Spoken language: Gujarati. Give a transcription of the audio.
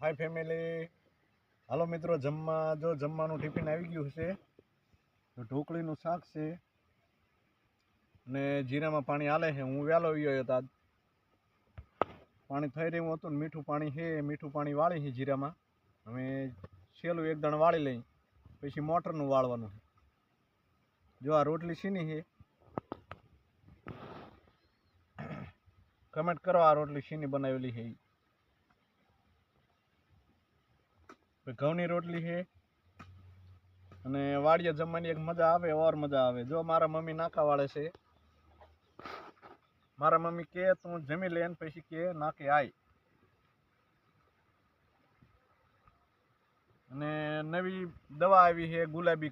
હાય ફેમિલી હાલો મિત્રો, જમવા, જો જમવાનું ટિફિન આવી ગયું છે, તો ઢોકળીનું શાક છે ને જીરામાં પાણી હાલે છે. હું વહેલો આવ્યો હતો પાણી થઈ રહ્યું હતું ને મીઠું પાણી છે, મીઠું પાણી વાળી છે જીરામાં. હવે છેલ્લું એક દણ વાળી લઈ, પછી મોટરનું વાળવાનું છે. જો આ રોટલી છીની છે, કમેન્ટ કરો આ રોટલી છીની બનાવેલી છે ઈ. પછી ઘઉંની રોટલી છે? અને વાડીએ જમવાની એક મજા આવે, ઓર મજા આવે. જો મારા મમ્મી નાકા વાળે છે, મારા મમ્મી કે, તું જમી લે પછી કે, નાકે આય. અને નવી દવા આવી છે, ગુલાબી